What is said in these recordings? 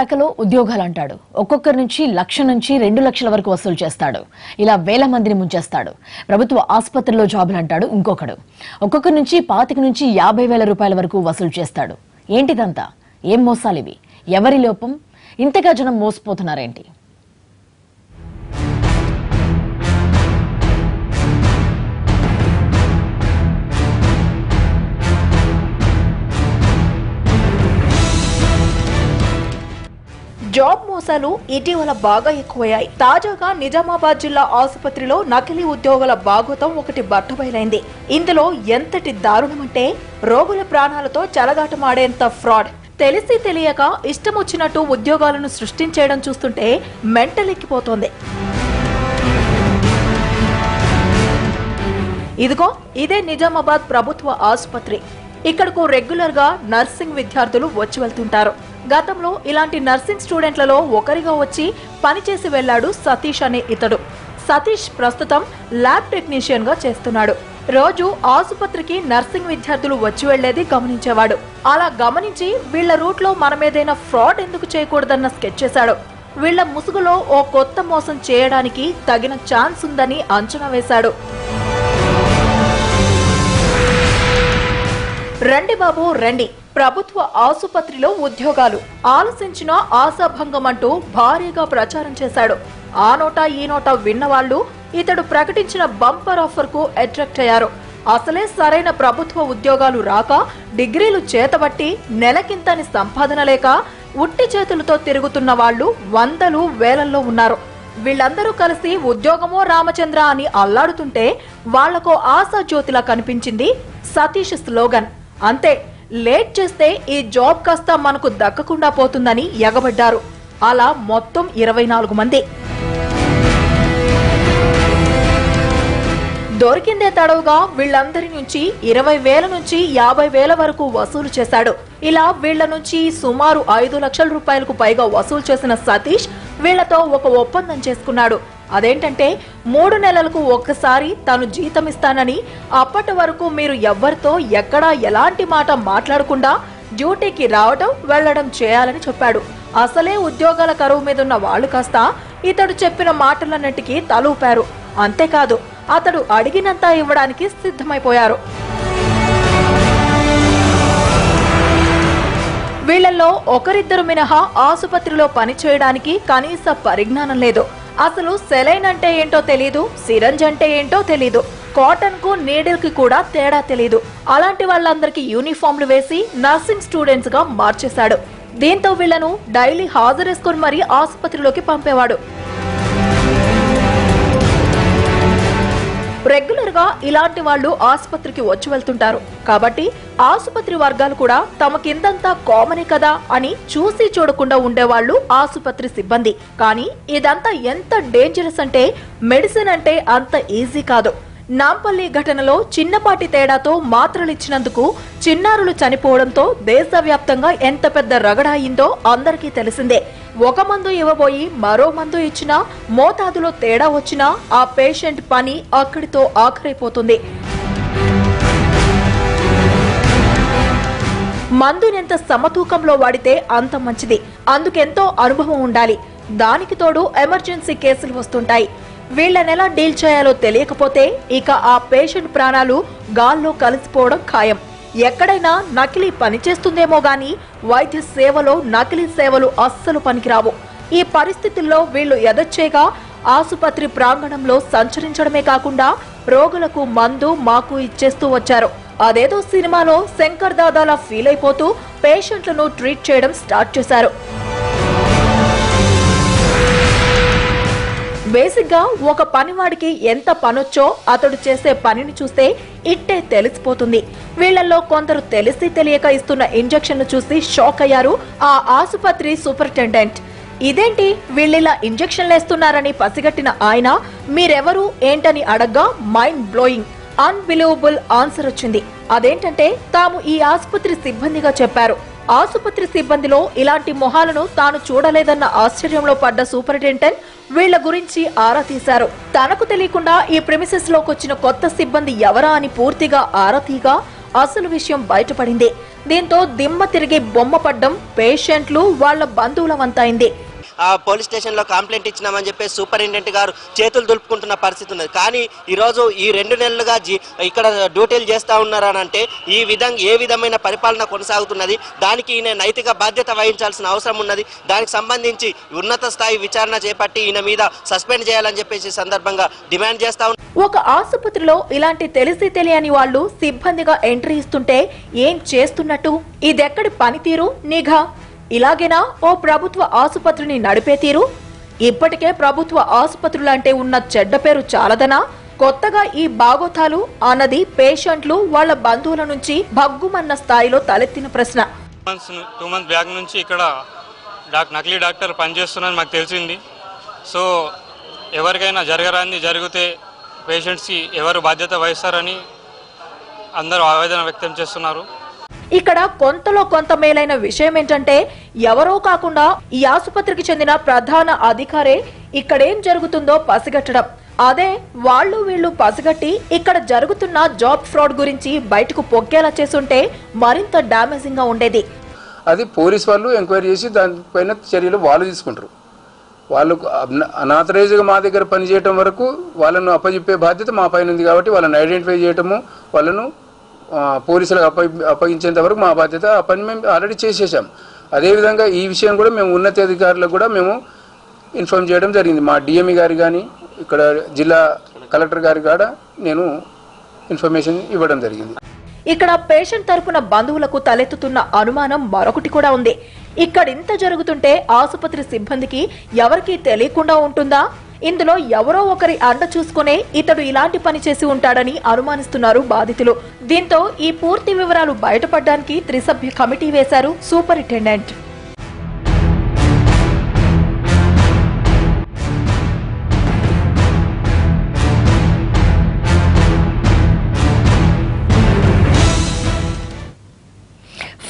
శాఖలో ఉద్యోగాలు అంటాడు ఒక్కొక్కరి నుంచి లక్ష నుంచి రెండు లక్షల వరకు వసూలు చేస్తాడు. ఇలా వేల మందిని ముంచేస్తాడు. ప్రభుత్వ ఆసుపత్రిలో జాబులు అంటాడు ఇంకొకడు. ఒక్కొక్కరి నుంచి పాతిక నుంచి యాభై వేల రూపాయల వరకు వసూలు చేస్తాడు. ఏంటిదంతా? ఏం మోసాలివి? ఎవరి లోపం? ఇంతగా జనం మోసపోతున్నారేంటి? జాబ్ మోసాలు ఇటీవల బాగా ఎక్కువయ్యాయి. తాజాగా నిజామాబాద్ జిల్లా ఆసుపత్రిలో నకిలీ ఉద్యోగుల బాగోతం ఒకటి బట్టబయలైంది. ఇందులో ఎంతటి దారుణమంటే రోగుల ప్రాణాలతో చెలగాటమాడేంత ఫ్రాడ్. తెలిసి తెలియక ఇష్టం వచ్చినట్టు ఉద్యోగాలను సృష్టించేయడం చూస్తుంటే మెంటలెక్కిపోతోంది. ఇదిగో ఇదే నిజామాబాద్ ప్రభుత్వ ఆసుపత్రి. ఇక్కడకు రెగ్యులర్గా నర్సింగ్ విద్యార్థులు వచ్చి వెళ్తుంటారు. గతంలో ఇలాంటి నర్సింగ్ స్టూడెంట్లలో ఒకరిగా వచ్చి పనిచేసి వెళ్ళాడు సతీష్ అనే ఇతడు. సతీష్ ప్రస్తుతం ల్యాబ్ టెక్నీషియన్గా చేస్తున్నాడు. రోజు ఆసుపత్రికి నర్సింగ్ విద్యార్థులు వచ్చి వెళ్ళేది గమనించేవాడు. అలా గమనించి వీళ్ళ రూట్లో మనమేదైనా ఫ్రాడ్ ఎందుకు చేయకూడదన్న స్కెచ్ చేశాడు. వీళ్ళ ముసుగులో ఓ కొత్త మోసం చేయడానికి తగిన ఛాన్స్ ఉందని అంచనా వేశాడు. రండి బాబు రండి. ప్రభుత్వ ఆసుపత్రిలో ఉద్యోగాలు. ఆలసించిన ఆశాభంగం అంటూ భారీగా ప్రచారం చేశాడు. ఆ నోట ఈ నోట విన్నవాళ్ళు ఇతడు ప్రకటించిన బంపర్ ఆఫర్కు అట్రాక్ట్ అయ్యారు. అసలే సరైన ప్రభుత్వ ఉద్యోగాలు రాక డిగ్రీలు చేతబట్టి నెలకింతని సంపాదన లేక ఉట్టి చేతులతో తిరుగుతున్న వాళ్ళు వందలు వేలల్లో ఉన్నారు. వీళ్ళందరూ కలిసి ఉద్యోగమో రామచంద్ర అని అల్లాడుతుంటే వాళ్ళకో ఆశా జ్యోతిలా కనిపించింది సతీష్ స్లోగన్. అంతే లేట్ చేస్తే ఈ జాబ్ కాస్త మనకు దక్కకుండా పోతుందని ఎగబడ్డారు. అలా మొత్తం ఇరవై నాలుగు మంది. దొరికిందే తడవుగా వీళ్ళందరి నుంచి ఇరవై వేల నుంచి యాభై వేల వరకు వసూలు చేశాడు. ఇలా వీళ్ళ నుంచి సుమారు ఐదు లక్షల రూపాయలకు పైగా వసూలు చేసిన సతీష్ వీళ్ళతో ఒక ఒప్పందం చేసుకున్నాడు. అదేంటంటే మూడు నెలలకు ఒక్కసారి తాను జీతం ఇస్తానని అప్పటి వరకు మీరు ఎవ్వరితో ఎక్కడా ఎలాంటి మాట మాట్లాడకుండా డ్యూటీకి రావడం వెళ్ళడం చేయాలని చెప్పాడు. అసలే ఉద్యోగాల కరువు మీదున్న వాళ్ళు కాస్త ఇతడు చెప్పిన మాటలన్నిటికీ తలూపారు. అంతేకాదు అతడు అడిగినంత ఇవ్వడానికి సిద్ధమైపోయారు. వీళ్ళలో ఒకరిద్దరు మినహా ఆసుపత్రిలో పనిచేయడానికి కనీస పరిజ్ఞానం లేదు. అసలు సెలైన్ అంటే ఏంటో తెలీదు సిరంజ్ అంటే ఏంటో తెలీదు కాటన్కు నీడిల్కి కూడా తేడా తెలీదు. అలాంటి వాళ్ళందరికీ యూనిఫామ్లు వేసి నర్సింగ్ స్టూడెంట్స్గా మార్చేశాడు. దీంతో వీళ్ళను డైలీ హాజరేసుకొని మరీ ఆసుపత్రిలోకి పంపేవాడు. రెగ్యులర్గా ఇలాంటి వాళ్ళు ఆసుపత్రికి వచ్చి వెళ్తుంటారు. కాబట్టి ఆసుపత్రి వర్గాలు కూడా తమ కిందంతా కామనే కదా అని చూసి చూడకుండా ఉండేవాళ్ళు ఆసుపత్రి సిబ్బంది. కానీ ఇదంతా ఎంత డేంజరస్ అంటే మెడిసిన్ అంటే అంత ఈజీ కాదు. నాంపల్లి ఘటనలో చిన్నపాటి తేడాతో మాత్రలిచ్చినందుకు చిన్నారులు చనిపోవడంతో దేశవ్యాప్తంగా ఎంత పెద్ద రగడ అయిందో అందరికీ తెలిసిందే. ఒక మందు ఇవ్వబోయి మరో మందు ఇచ్చినా మోతాదులో తేడా వచ్చినా ఆ పేషెంట్ పని అక్కడితో ఆఖరైపోతుంది. మందునెంత సమతూకంలో వాడితే అంత మంచిది. అందుకెంతో అనుభవం ఉండాలి. దానికి తోడు ఎమర్జెన్సీ కేసులు వస్తుంటాయి. వీళ్ళనెలా డీల్ చేయాలో తెలియకపోతే ఇక ఆ పేషెంట్ ప్రాణాలు గాల్లో కలిసిపోవడం ఖాయం. ఎక్కడైనా నకిలీ పనిచేస్తుందేమో గాని వైద్య సేవలో నకిలీ సేవలు అస్సలు పనికిరావు. ఈ పరిస్థితుల్లో వీళ్ళు ఎదొచ్చేగా ఆసుపత్రి ప్రాంగణంలో సంచరించడమే కాకుండా రోగులకు మందు మాకు ఇచ్చేస్తూ వచ్చారు. అదేదో సినిమాలో శంకర్ దాదాలా ఫీల్ అయిపోతూ పేషెంట్లను ట్రీట్ చేయడం స్టార్ట్ చేశారు. బేసిక్గా ఒక పనివాడికి ఎంత పనొచ్చో అతడు చేసే పనిని చూస్తే ఇట్టే తెలిసిపోతుంది. వీళ్ళలో కొందరు తెలిసి తెలియక ఇస్తున్న ఇంజెక్షన్లు చూసి షాక్ అయ్యారు ఆ ఆసుపత్రి సూపరింటెండెంట్. ఇదేంటి? వీళ్ళిలా ఇంజెక్షన్లు వేస్తున్నారని పసిగట్టిన ఆయన మీరెవరు? ఏంటని అడగ్గా మైండ్ బ్లోయింగ్. అన్బిలీవబుల్ ఆన్సర్ వచ్చింది. అదేంటంటే తాము ఈ ఆసుపత్రి సిబ్బందిగా చెప్పారు. ఆసుపత్రి సిబ్బందిలో ఇలాంటి మొహాలను తాను చూడలేదన్న ఆశ్చర్యంలో పడ్డ సూపరింటెండెంట్ వీళ్ళ గురించి ఆరా తీశారు. తనకు తెలియకుండా ఈ ప్రిమిసెస్ లోకొచ్చిన కొత్త సిబ్బంది ఎవరా అని పూర్తిగా ఆరా తీగా అసలు విషయం బయటపడింది. దీంతో దిమ్మ తిరిగి బొమ్మ పడ్డం పేషెంట్లు వాళ్ళ బంధువుల వంతైంది. పోలీస్ స్టేషన్లో కంప్లైంట్ ఇచ్చినామని చెప్పి సూపరింటెండెంట్ గారు చేతులు దులుపుకుంటున్న పరిస్థితి ఉన్నది. కానీ ఈరోజు ఈ రెండు నెలలుగా జీ ఇక్కడ డ్యూటీలు చేస్తూ ఉన్నారని అంటే ఈ విధంగా ఏ విధమైన పరిపాలన కొనసాగుతున్నది? దానికి ఈయన నైతిక బాధ్యత వహించాల్సిన అవసరం ఉన్నది. దానికి సంబంధించి ఉన్నత స్థాయి విచారణ చేపట్టి ఈయన మీద సస్పెండ్ చేయాలని చెప్పేసి సందర్భంగా డిమాండ్ చేస్తా ఒక ఆసుపత్రిలో ఇలాంటి తెలిసి తెలియని వాళ్ళు సిబ్బందిగా ఎంట్రీ ఇస్తుంటే ఏం చేస్తున్నట్టు? ఇదెక్కడి పనితీరు? నిఘా ఇలాగేనా? ఓ ప్రభుత్వ ఆసుపత్రిని నడిపే తీరు? ఇప్పటికే ప్రభుత్వ ఆసుపత్రులంటే ఉన్న చెడ్డ పేరు చాలదనా? కొత్తగా ఈ బాగోతాలు అన్నది పేషెంట్లు వాళ్ళ బంధువుల నుంచి భగ్గుమన్న స్థాయిలో తలెత్తిన ప్రశ్న. మంత్స్ టూ మంత్స్ బ్యాక్ నుంచి ఇక్కడ డాక్ నకిలీ డాక్టర్ పనిచేస్తున్నారని మాకు తెలిసింది. సో ఎవరికైనా జరగరాంది జరిగితే పేషెంట్స్కి ఎవరు బాధ్యత వహిస్తారని అందరూ ఆవేదన వ్యక్తం చేస్తున్నారు. ఇక్కడ కొంతలో కొంత మేలైన విషయం ఏంటంటే ఎవరో కాకుండా ఈ ఆసుపత్రికి చెందిన ప్రధాన అధికారే ఇక్కడేం జరుగుతుందో పసిగట్టడం. అదే వాళ్ళు వీళ్ళు పసిగట్టి ఇక్కడ జరుగుతున్న జాబ్ ఫ్రాడ్ గురించి బయటకు పొక్కేలా చేసుంటే మరింత డామేజింగ్గా ఉండేది. అది పోలీస్ వాళ్ళు ఎంక్వైరీ చేసి దానిపైన చర్యలు వాళ్ళు తీసుకుంటారు. వాళ్ళు అనాథరైజ్గా మా దగ్గర పనిచేయటం వరకు వాళ్ళను అప్పజెప్పే బాధ్యత మా పైన ఉంది కాబట్టి వాళ్ళని ఐడెంటిఫై చేయటము వాళ్ళను పోలీసులకు అప్ప అప్పగించేంత వరకు మా బాధ్యత ఆ పని మేము ఆల్రెడీ చేసేసాం. అదేవిధంగా ఈ విషయం కూడా మేము ఉన్నతాధికారులకు కూడా మేము ఇన్ఫార్మ్ చేయడం జరిగింది. మా డిఎంఈ గారు కానీ ఇక్కడ జిల్లా కలెక్టర్ గారి కూడా నేను ఇన్ఫర్మేషన్ ఇవ్వడం జరిగింది. ఇక్కడ పేషెంట్ తరపున బంధువులకు తలెత్తుతున్న అనుమానం మరొకటి కూడా ఉంది. ఇక్కడ ఇంత జరుగుతుంటే ఆసుపత్రి సిబ్బందికి ఎవరికీ తెలియకుండా ఉంటుందా? ఇందులో ఎవరో ఒకరి అండ చూసుకునే ఇతడు ఇలాంటి పని చేసి ఉంటాడని అనుమానిస్తున్నారు బాధితులు. దీంతో ఈ పూర్తి వివరాలు బయటపడడానికి త్రిసభ్య కమిటీ వేశారు సూపరింటెండెంట్.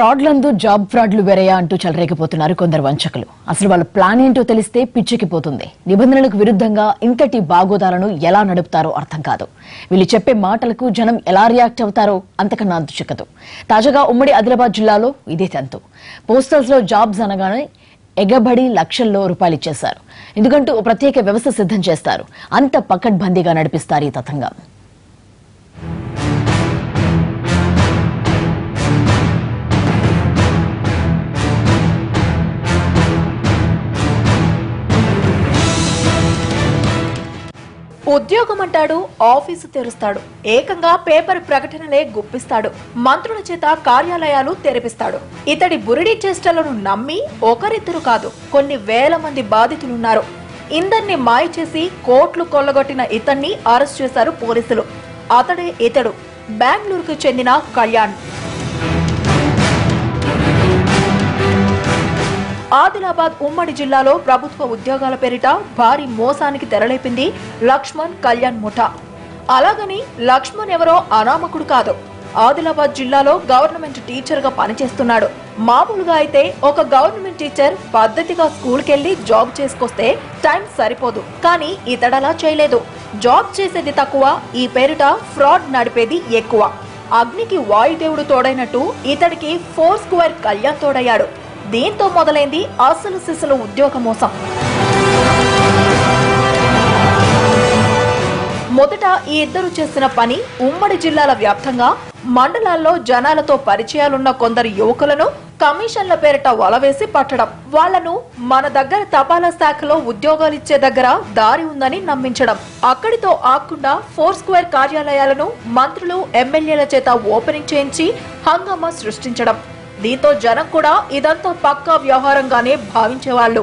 ఫ్రాడ్లందు జాబ్ ఫ్రాడ్లు వేరేయా అంటూ చెలరేగిపోతున్నారు కొందరు వంచకులు. అసలు వాళ్ళ ప్లాన్ ఏంటో తెలిస్తే పిచ్చెక్కిపోతుంది. నిబంధనలకు విరుద్ధంగా ఇంతటి బాగోదాలను ఎలా నడుపుతారో అర్థం కాదు. వీళ్ళు చెప్పే మాటలకు జనం ఎలా రియాక్ట్ అవుతారో అంతకన్నా అంతు చిక్కదు. తాజాగా ఉమ్మడి ఆదిలాబాద్ జిల్లాలో ఇదే తంతు. పోస్టల్స్లో జాబ్స్ అనగానే ఎగబడి లక్షల్లో రూపాయలు ఇచ్చేశారు. ఎందుకంటూ ఓ ప్రత్యేక వ్యవస్థ సిద్ధం చేస్తారు. అంత పకడ్బందీగా నడిపిస్తారు ఈ తతంగం. ఉద్యోగం అంటాడు ఆఫీసు తెరుస్తాడు. ఏకంగా పేపర్ ప్రకటనలే గుప్పిస్తాడు. మంత్రుల చేత కార్యాలయాలు తెరిపిస్తాడు. ఇతడి బురిడి చేష్టలను నమ్మి ఒకరిద్దరు కాదు కొన్ని వేల మంది బాధితులున్నారు. ఇందర్ని మాయ చేసి కోట్లు కొల్లగొట్టిన ఇతన్ని అరెస్ట్ చేశారు పోలీసులు. అతడే ఇతడు బెంగళూరుకు చెందిన కళ్యాణ్. ఆదిలాబాద్ ఉమ్మడి జిల్లాలో ప్రభుత్వ ఉద్యోగాల పేరిట భారీ మోసానికి తెరలేపింది లక్ష్మణ్ కళ్యాణ్ ముఠా. అలాగని లక్ష్మణ్ ఎవరో అనామకుడు కాదు. ఆదిలాబాద్ జిల్లాలో గవర్నమెంట్ టీచర్గా పనిచేస్తున్నాడు. మామూలుగా అయితే ఒక గవర్నమెంట్ టీచర్ పద్ధతిగా స్కూల్కెళ్ళి జాబ్ చేసుకొస్తే టైం సరిపోదు. కానీ ఇతడలా చేయలేదు. జాబ్ చేసేది తక్కువ ఈ పేరిట ఫ్రాడ్ నడిపేది ఎక్కువ. అగ్నికి వాయుదేవుడు తోడైనట్టు ఇతడికి ఫోర్ స్క్వేర్ కళ్యాణ్ తోడయ్యాడు. దీంతో మొదలైంది అసలు సిసలు ఉద్యోగ మోసం? మొదట ఈ ఇద్దరు చేసిన పని ఉమ్మడి జిల్లాల వ్యాప్తంగా మండలాల్లో జనాలతో పరిచయాలున్న కొందరు యువకులను కమిషన్ల పేరిట వలవేసి పట్టడం వాళ్ళను మన దగ్గర తపాలా శాఖలో ఉద్యోగాలిచ్చే దగ్గర దారి ఉందని నమ్మించడం అక్కడితో ఆకుండా ఫోర్ స్క్వేర్ కార్యాలయాలను మంత్రులు ఎమ్మెల్యేల చేత ఓపెనింగ్ చేయించి హంగామా సృష్టించడం. దీంతో జనం కూడా ఇదంతా పక్కా వ్యవహారంగానే భావించేవాళ్ళు.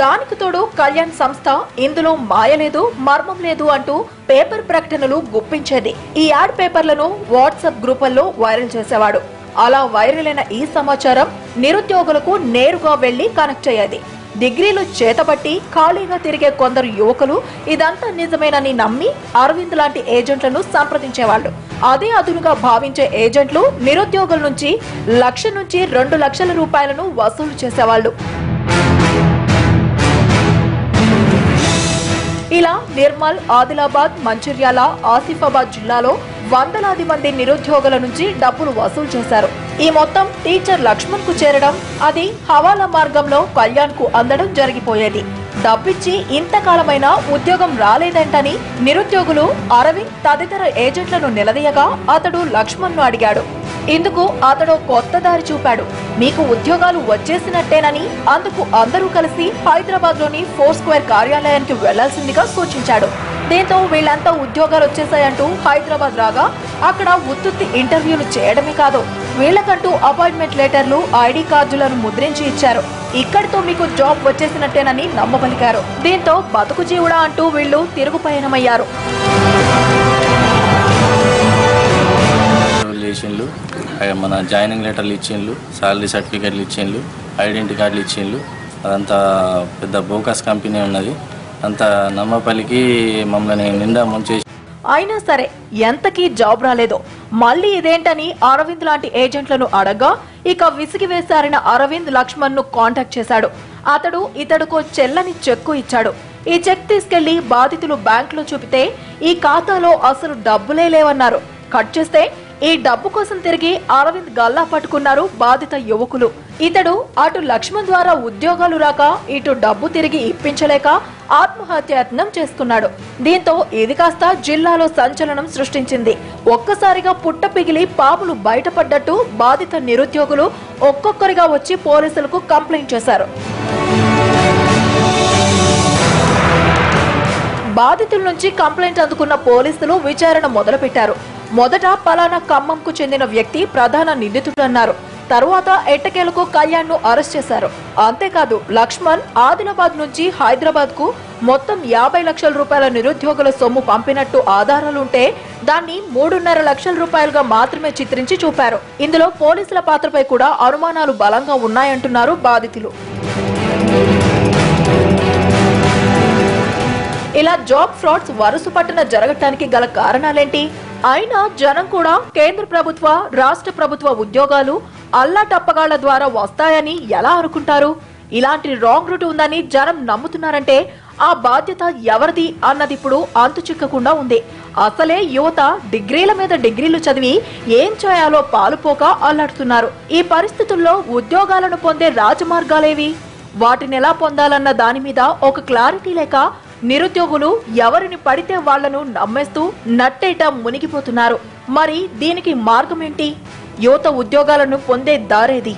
దానికి తోడు కళ్యాణ్ సంస్థ ఇందులో మాయ లేదు మర్మం లేదు అంటూ పేపర్ ప్రకటనలు గుప్పించేది. ఈ యాడ్ పేపర్లను వాట్సాప్ గ్రూపుల్లో వైరల్ చేసేవాడు. అలా వైరల్ అయిన ఈ సమాచారం నిరుద్యోగులకు నేరుగా వెళ్ళి కనెక్ట్ అయ్యేది. డిగ్రీలు చేతబట్టి ఖాళీగా తిరిగే కొందరు యువకులు ఇదంతా నిజమేనని నమ్మి అరవింద్ లాంటి ఏజెంట్లను సంప్రదించేవాళ్ళు. అదే అదునుగా భావించే ఏజెంట్లు నిరుద్యోగుల నుంచి లక్ష నుంచి రెండు లక్షల రూపాయలను వసూలు చేసేవాళ్ళు. ఇలా నిర్మల్ ఆదిలాబాద్ మంచిర్యాల ఆసిఫాబాద్ జిల్లాలో వందలాది మంది నిరుద్యోగుల నుంచి డబ్బులు వసూలు చేశారు. ఈ మొత్తం టీచర్ లక్ష్మణ్కు చేరడం అది హవాలా మార్గంలో కళ్యాణ్కు అందడం జరిగిపోయేది. డబ్బిచ్చి ఇంతకాలమైన ఉద్యోగం రాలేదంటని నిరుద్యోగులు అరవింద్ తదితర ఏజెంట్లను నిలదీయగా అతడు లక్ష్మణ్ను అడిగాడు. ఇందుకు అతడు కొత్త దారి చూపాడు. మీకు ఉద్యోగాలు వచ్చేసినట్టేనని అందుకు అందరూ కలిసి హైదరాబాద్లోని ఫోర్ స్క్వేర్ కార్యాలయానికి వెళ్ళాల్సిందిగా సూచించాడు. దీంతో వీళ్ళంతా ఉద్యోగాలు వచ్చేసాయంటూ హైదరాబాద్ రాగా అక్కడ ఉత్తుత్తి ఇంటర్వ్యూలు చేయడమే కాదు వీళ్ళకంటూ అపాయింట్మెంట్ లెటర్లు ఐడి కార్డులను ముద్రించి ఇచ్చారు. ఇక్కడితో మీకు జాబ్ వచ్చేసినట్టేనని నమ్మబలికారు. దీంతో బతుకు జీవుడా అంటూ వీళ్ళు తిరుగు పయనమయ్యారు చేసిండ్లు. మన జాయినింగ్ లెటర్లు ఇచ్చిండ్లు శాలరీ సర్టిఫికేట్లు ఇచ్చిండ్లు ఐడెంటిటీ కార్డులు ఇచ్చిండ్లు. అదంతా పెద్ద బోకస్ కంపెనీ ఉన్నది. అంత నమ్మపల్లికి మమ్మల్ని నిండా ముంచేసి అయినా సరే ఎంతకీ జాబ్ రాలేదో. మళ్ళీ ఇదేంటని అరవింద్ లాంటి ఏజెంట్లను అడగ్గా ఇక విసిగి వేసారిన అరవింద్ లక్ష్మణ్ను కాంటాక్ట్ చేశాడు. అతడు ఇతడుకో చెల్లని చెక్కు ఇచ్చాడు. ఈ చెక్ తీసుకెళ్ళి బాధితులు బ్యాంకులో చూపితే ఈ ఖాతాలో అసలు డబ్బులే లేవన్నారు. కట్ చేస్తే ఈ డబ్బు కోసం తిరిగి అరవింద్ గల్లా పట్టుకున్నారు బాధిత యువకులు. ఇతడు అటు లక్ష్మణ్ ద్వారా ఉద్యోగాలు రాక ఇటు డబ్బు తిరిగి ఇప్పించలేక ఆత్మహత్యాయత్నం చేసుకున్నాడు దీంతో ఇది కాస్త జిల్లాలో సంచలనం సృష్టించింది. ఒక్కసారిగా పుట్ట పిగిలి పాములు బయటపడ్డట్టు బాధిత నిరుద్యోగులు ఒక్కొక్కరిగా వచ్చి పోలీసులకు కంప్లైంట్ చేశారు. బాధితుల నుంచి కంప్లైంట్ అందుకున్న పోలీసులు విచారణ మొదలుపెట్టారు. మొదట పలానా ఖమ్మంకు చెందిన వ్యక్తి ప్రధాన నిందితుడన్నారు. తరువాత ఎట్టకేలకు కళ్యాణ్ను అరెస్ట్ చేశారు. అంతేకాదు లక్ష్మణ్ ఆదిలాబాద్ నుంచి హైదరాబాద్కు మొత్తం యాభై లక్షల రూపాయల నిరుద్యోగుల సొమ్ము పంపినట్టు ఆధారాలుంటే దాన్ని మూడున్నర లక్షల రూపాయలుగా మాత్రమే చిత్రించి చూపారు. ఇందులో పోలీసుల పాత్రపై కూడా అనుమానాలు బలంగా ఉన్నాయంటున్నారు బాధితులు. ఇలా జాబ్ ఫ్రాడ్స్ వరుస పట్టున జరగటానికి గల కారణాలేంటి? అయినా జనం కూడా కేంద్ర ప్రభుత్వ రాష్ట్ర ప్రభుత్వ ఉద్యోగాలు అల్లాటప్పగాళ్ళ ద్వారా వస్తాయని ఎలా అనుకుంటారు? ఇలాంటి రాంగ్ రూట్ ఉందని జనం నమ్ముతున్నారంటే ఆ బాధ్యత ఎవరిది అన్నది ఇప్పుడు అంతు చిక్కకుండా ఉంది. అసలే యువత డిగ్రీల మీద డిగ్రీలు చదివి ఏం చేయాలో పాలుపోక అల్లాడుతున్నారు. ఈ పరిస్థితుల్లో ఉద్యోగాలను పొందే రాజమార్గాలేవి? వాటిని ఎలా పొందాలన్న దాని మీద ఒక క్లారిటీ లేక నిరుద్యోగులు ఎవరిని పడితే వాళ్ళను నమ్మేస్తూ నట్టేట మునిగిపోతున్నారు. మరి దీనికి మార్గమేంటి? యువత ఉద్యోగాలను పొందే దారేది?